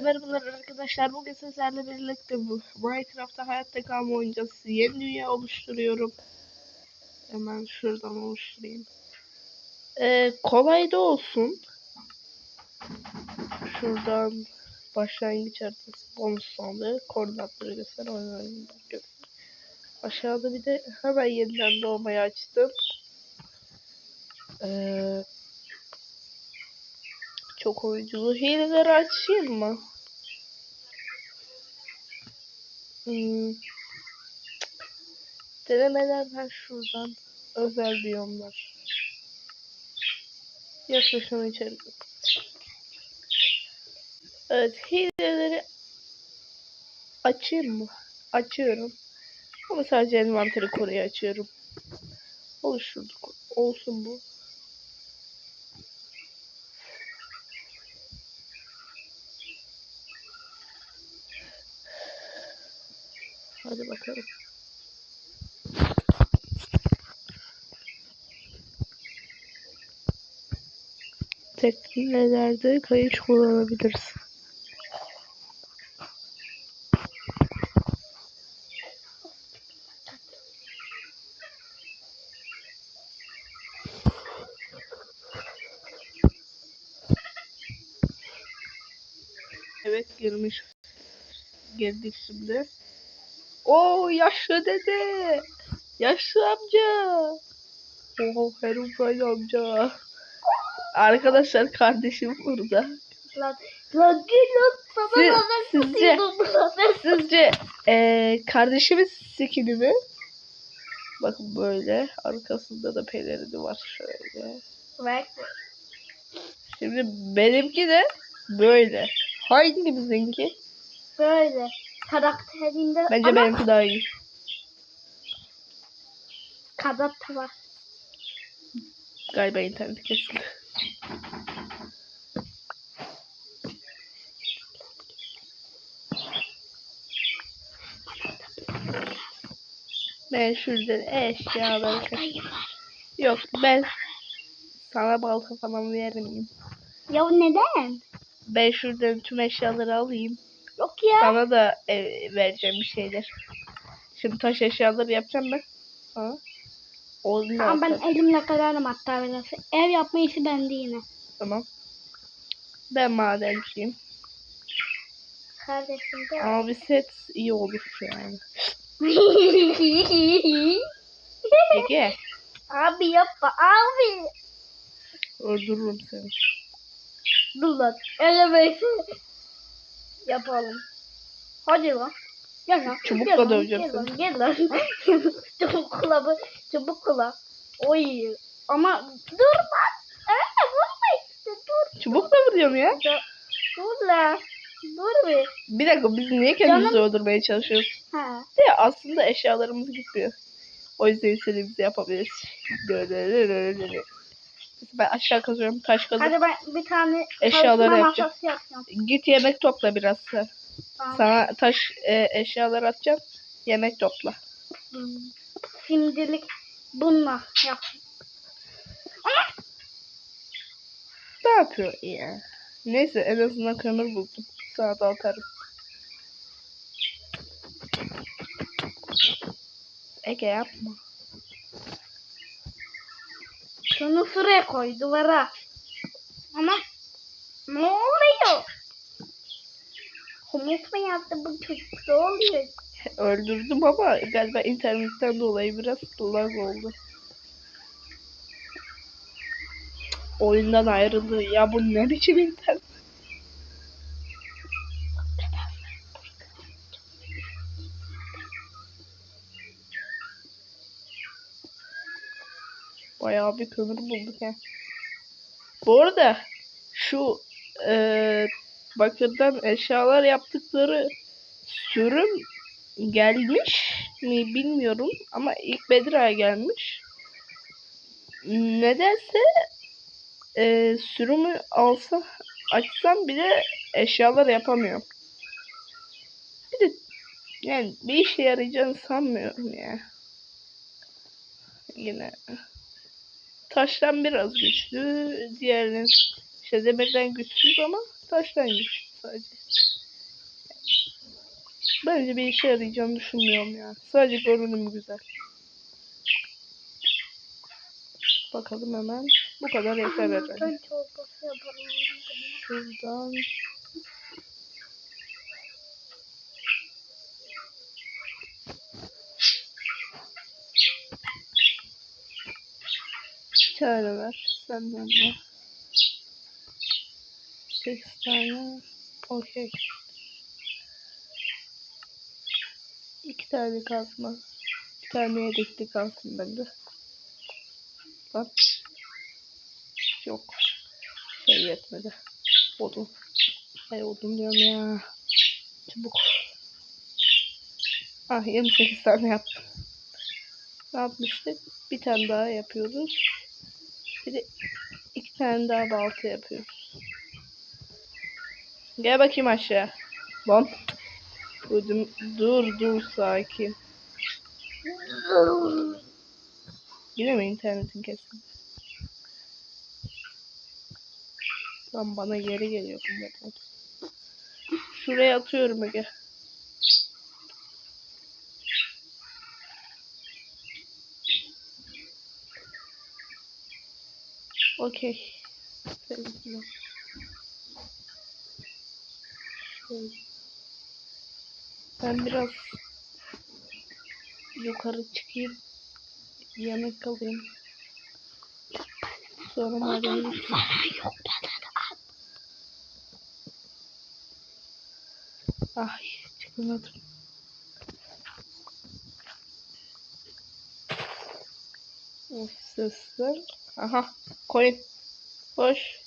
Merhabalar arkadaşlar. Bugün sizlerle birlikte bu Minecraft'ta hayatta kalma oynayacağız. Yeni dünya oluşturuyorum. Hemen şuradan oluşturayım. Ee, kolay da olsun. Şuradan başlangıç haritası bonus sandığı koordinatları göster. Aşağıda bir de hemen yeniden doğmayı açtım. Ee, çok oyunculu hileleri açayım mı? Hmm. Denemelerden şuradan özel biyomlar. Yaklaşımı içeri. Evet hileleri açayım mı? Açıyorum. Ama sadece envanteri koruyu açıyorum. Oluşturduk. Olsun bu. Hadi bakalım. Teknelerde kayış kullanabiliriz. Evet girmiş. Girdik şimdi. Oo yaşlı dede. Yaşlı amca. Oo Herobrine amca. Arkadaşlar kardeşim burada. Lan, lan gül lan sana Siz- lanet sizce-. Sizce eee kardeşimiz skini mi? Bakın böyle. Arkasında da pelerini var şöyle. Bak, Şimdi benimki de böyle. Hangimizinki? böyle karakterinde Bence ama benimki daha iyi. karakter var. Galiba internet kesildi. Ben şurada eşyaları kaç- Yok ben sana balta falan vermeyeyim. Ya neden? Ben şuradan tüm eşyaları alayım. Yok ya. Sana da e, vereceğim bir şeyler. Şimdi taş eşyaları yapacağım ben. Ha? Da Ama ben elimle kararım hatta biraz. Ev yapma işi bende yine. Tamam. Ben madenciyim. Kardeşim de. Ama bir set iyi olur yani. Ege. abi yapma abi. Öldürürüm seni. Dur lan. Elemesi. Yapalım. Hadi lan. Gel lan. Çubukla gel döveceğim gel lan, Gel lan. Çubukla bu. Çubukla. Oy. Ama dur lan. Ee, vurma işte dur. Çubukla mı diyorum ya? Dur, dur lan. Dur bir. Bir dakika biz niye kendimizi öldürmeye çalışıyoruz? Ha. De aslında eşyalarımız gitmiyor. O yüzden istediğimizi yapabiliriz. Ben aşağı kazıyorum. Taş kazıyorum. Hadi ben bir tane Eşyaları yapacağım. Git yemek topla biraz sen. Tamam. Sana taş e, eşyalar atacağım. Yemek topla. Şimdilik bununla yap. Ne yapıyor ya? Neyse en azından kömür buldum. Sana da atarım. Ege yapma. Şunu şuraya koy duvara. Ama ne oluyor? Komut mu yaptı bu çocuk? Ne oluyor? Öldürdüm ama galiba internetten dolayı biraz lag oldu. Oyundan ayrıldı. Ya bu ne biçim internet? Bayağı bir kömür bulduk ya. Bu arada şu eee bakırdan eşyalar yaptıkları sürüm gelmiş mi bilmiyorum ama ilk Bedra'ya gelmiş. Nedense e, sürümü alsa açsam bile eşyalar yapamıyorum. Bir de yani bir işe yarayacağını sanmıyorum ya. Yine taştan biraz güçlü. Diğerinin işte demirden güçsüz ama taştan güçlü sadece. Bence bir işe yarayacağını düşünmüyorum yani. Sadece görünüm güzel. Bakalım hemen. Bu kadar yeter herhalde. Şuradan tane ver. Senden de. Sekiz tane. Okey. İki tane kazma. Bir tane yedekli kalsın bende. Lan. Yok. Şey yetmedi. Odun. Ay odun diyorum ya. Çabuk. Ah 28 tane yaptım. Ne yapmıştık? Bir tane daha yapıyoruz. Bir de iki tane daha balta yapıyoruz. Gel bakayım aşağı. Lan. Dur, dur, dur sakin. Yine mi internetin kesin? Lan bana geri geliyor bunlar. Şuraya atıyorum Ege. Okey. Ben biraz yukarı çıkayım. Yemek alayım. Sonra madene gideceğim. Ay çıkamadım. Of sesler. Aha koyun. Boş.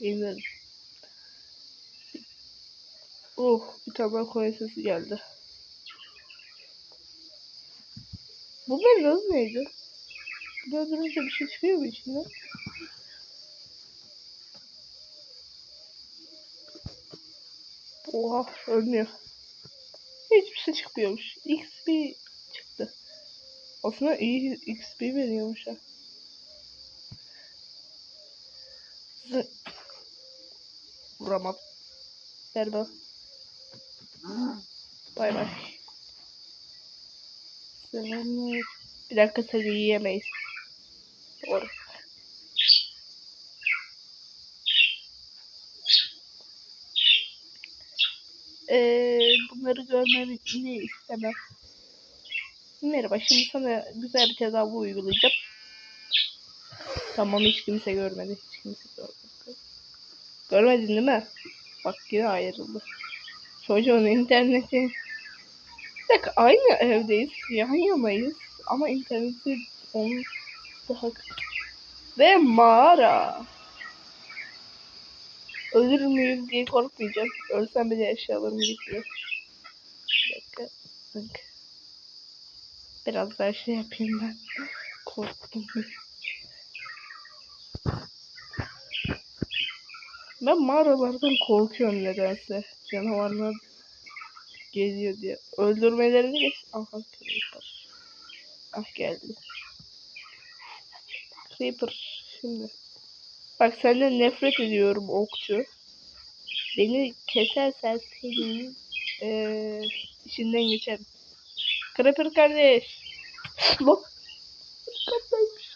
İndim. Oh bir tane koyun sesi geldi. Bunların adı neydi? Öldürünce bir şey çıkıyor mu içinden? Oha ölmüyor. Hiçbir şey çıkmıyormuş. XP çıktı. Aslında iyi XP veriyormuş ha. Zı Vuramadım. Ver bana. Bay bay. Selamlar. Bir dakika seni yiyemeyiz. Doğru. Ee, bunları görmeni istemem. Merhaba şimdi sana güzel bir tedavi uygulayacağım. Tamam hiç kimse görmedi. Hiç kimse görmedi. Görmedin değil mi? Bak yine ayrıldı. Çocuğun interneti. Bir dakika aynı evdeyiz. Yan yanayız. Ama interneti onun daha. Ve mağara. Ölür müyüm diye korkmayacağım. Ölsem bile eşyalarım gitmiyor. Bir dakika. Zınk. Biraz daha şey yapayım ben. Korktum. Ben mağaralardan korkuyorum nedense. Canavarlar geliyor diye. Öldürmelerini geç. Aha Creeper. Ah geldi. Creeper şimdi. Bak senden nefret ediyorum okçu. Beni kesersen senin eee işinden geçerim. Creeper kardeş. Arkandaymış.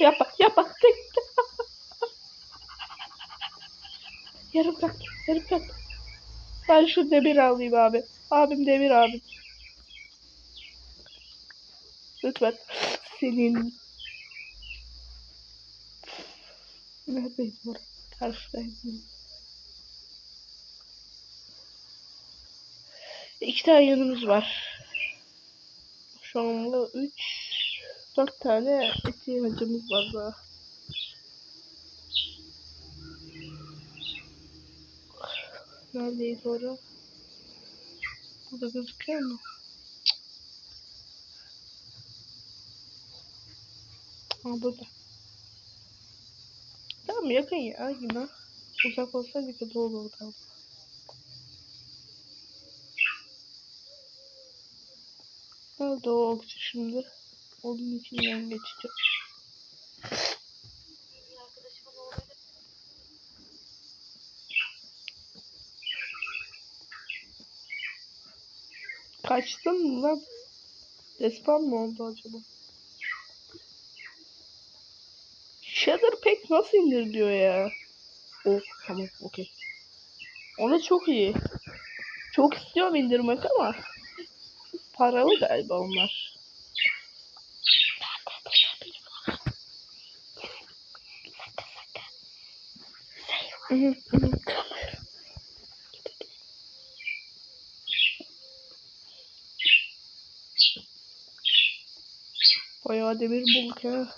Yapma yapma. Tek tek. Yarım bırak. Yarım bırak. Ben şu demir alayım abi. Abim demir abim. Lütfen. Senin. Neredeydi orası? Karşıdaydı. İki tane yanımız var. Şu anda üç, dört tane ihtiyacımız var daha. Neredeyiz orada? Burada gözüküyor mu? Ha burada. Tamam yakın ya yine. Uzak olsaydı kötü olurdu ama. Nerede o okçu şimdi? Onun için yan geçeceğim. Kaçtın mı lan? Despan mı oldu acaba? Shader pek nasıl indir diyor ya. Oh tamam okey. Onu çok iyi. Çok istiyorum indirmek ama paralı galiba onlar. Bayağı demir bulduk ya.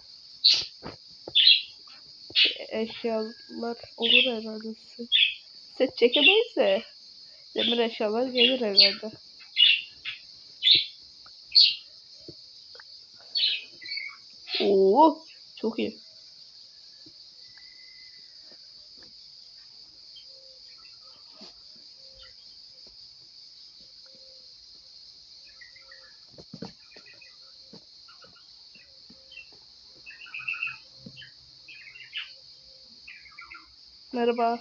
Eşyalar olur herhalde. Set, set çekemeyiz de demir eşyalar gelir herhalde. Oo, çok iyi. Merhaba.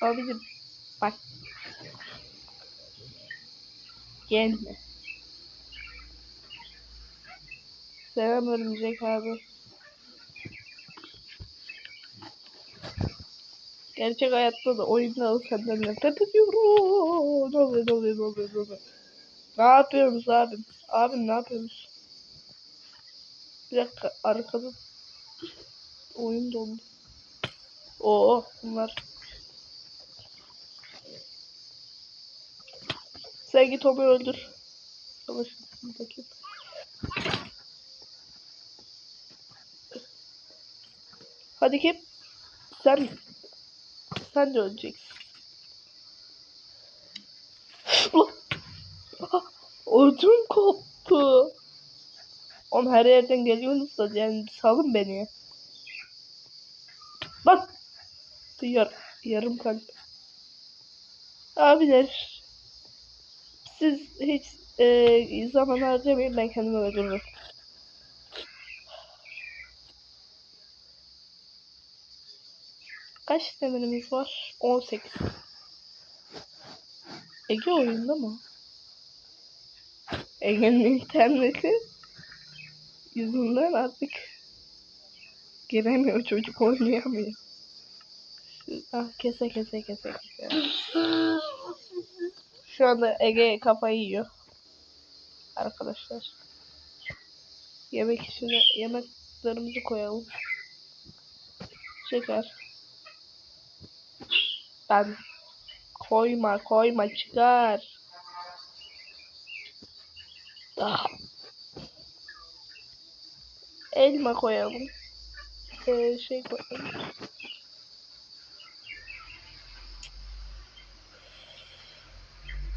Abicim bak. Gelme. Selam örümcek abi. Gerçek hayatta da oyunda da nefret ediyorum. Ne oluyor ne oluyor ne oluyor ne oluyor. Ne yapıyorsunuz abim? Abim ne yapıyorsunuz? Bir dakika arkada oyun dondu. Oo bunlar. Sen git onu öldür. Savaşın bakayım. Hadi kim? Sen sen de öleceksin. Ödüm koptu. Oğlum her yerden geliyorsunuz da yani salın beni. Bak. Yar, yarım kalp. Abiler. Siz hiç e, zaman harcamayın ben kendimi öldürürüm. Kaç demirimiz var? 18. Ege oyunda mı? Ege'nin interneti yüzünden artık giremiyor çocuk oynayamıyor. Ah kese kese kese kese. Şu anda Ege kafayı yiyor. Arkadaşlar. Yemek işine yemeklerimizi koyalım. Şeker. Ben koyma koyma çıkar. Ah. Elma koyalım. Ee, şey koyalım.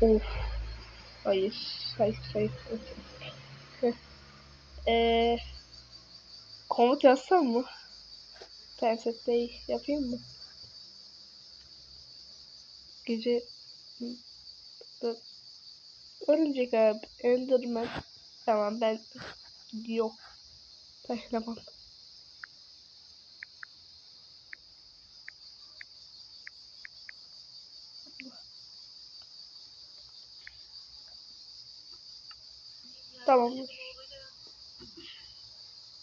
Of. Hayır. Hayır. Hayır. hayır. Eee komut yazsam mı? Pensetteyi yapayım mı? Gece. Örümcek abi. Enderman. Tamam ben yok. Dayanamam. Tamam.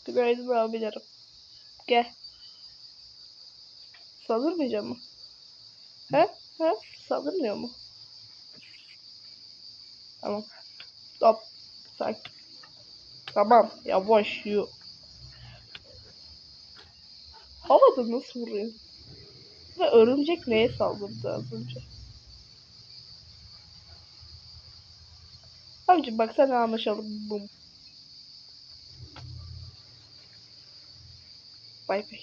Günaydın abilerim. Gel. Saldırmayacak mı? He? He? Saldırmıyor mu? Tamam. Stop. Sakin. Tamam. Yavaş yu. Havada nasıl vuruyor? Ve örümcek neye saldırdı az önce? Abicim bak sen anlaşalım. Bum. Bay bay.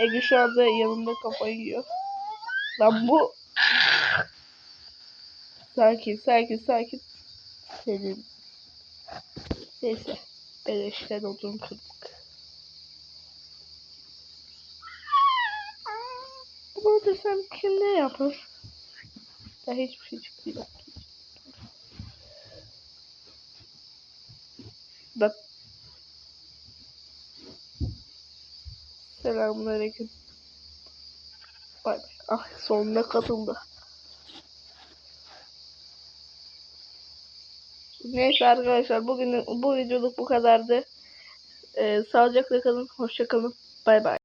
Ege şu anda yanımda kafayı yiyor. Lan bu... Sakin sakin sakin. Senin. Neyse. Beleşten odun kırdık. Desem kim ne yapar? Ya hiçbir şey çıkmıyor. Bak. Selamünaleyküm. Bay bay. Ah sonuna katıldı. Neyse arkadaşlar bugün bu videoluk bu kadardı. Ee, sağlıcakla kalın, hoşça kalın. Bay bay.